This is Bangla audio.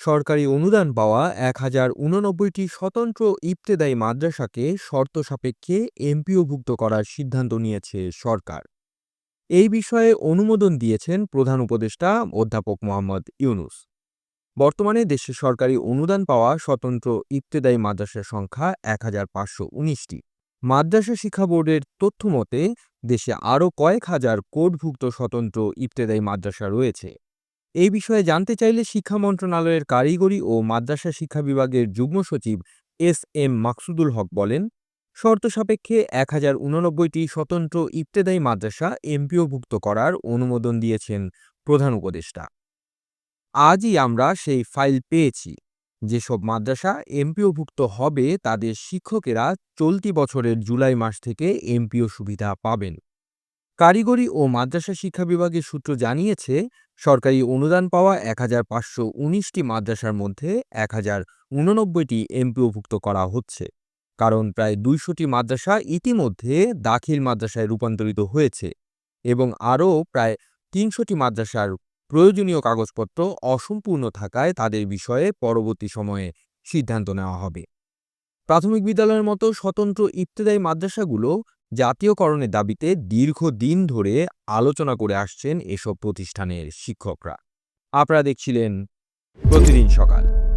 সরকারি অনুদান পাওয়া এক হাজার উননব্বইটি স্বতন্ত্র ইবতেদায়ী মাদ্রাসাকে শর্ত সাপেক্ষে এমপিওভুক্ত করার সিদ্ধান্ত নিয়েছে সরকার। এই বিষয়ে অনুমোদন দিয়েছেন প্রধান উপদেষ্টা অধ্যাপক মোহাম্মদ ইউনুস। বর্তমানে দেশে সরকারি অনুদান পাওয়া স্বতন্ত্র ইবতেদায়ী মাদ্রাসার সংখ্যা এক হাজার পাঁচশো উনিশটি। মাদ্রাসা শিক্ষা বোর্ডের তথ্য মতে দেশে আরও কয়েক হাজার কোডভুক্ত স্বতন্ত্র ইবতেদায়ী মাদ্রাসা রয়েছে। এই বিষয়ে জানতে চাইলে শিক্ষা মন্ত্রণালয়ের কারিগরি ও মাদ্রাসা শিক্ষা বিভাগের যুগ্ম সচিব এস এম মাকসুদুল হক বলেন, শর্ত সাপেক্ষে এক হাজার উননব্বইটি স্বতন্ত্র ইবতেদায়ী মাদ্রাসা এমপিওভুক্ত করার অনুমোদন দিয়েছেন প্রধান উপদেষ্টা। আজই আমরা সেই ফাইল পেয়েছি। যেসব মাদ্রাসা এমপিওভুক্ত হবে, তাদের শিক্ষকেরা চলতি বছরের জুলাই মাস থেকে এমপিও সুবিধা পাবেন। কারিগরি ও মাদ্রাসা শিক্ষা বিভাগের সূত্র জানিয়েছে সরকারি অনুদান পাওয়া এক হাজার পাঁচশো উনিশটি মাদ্রাসার মধ্যে এক হাজার উননব্বইটি এমপিওভুক্ত করা হচ্ছে। কারণ প্রায় দুইশোটি মাদ্রাসা ইতিমধ্যে দাখিল মাদ্রাসায় রূপান্তরিত হয়েছে এবং আরও প্রায় তিনশোটি মাদ্রাসার প্রয়োজনীয় কাগজপত্র অসম্পূর্ণ থাকায় তাদের বিষয়ে পরবর্তী সময়ে সিদ্ধান্ত নেওয়া হবে। প্রাথমিক বিদ্যালয়ের মতো স্বতন্ত্র ইবতেদায়ী মাদ্রাসাগুলো জাতীয়করণের দাবিতে দীর্ঘদিন ধরে আলোচনা করে আসছেন এসব প্রতিষ্ঠানের শিক্ষকরা। আপনারা দেখছিলেন প্রতিদিন সকাল।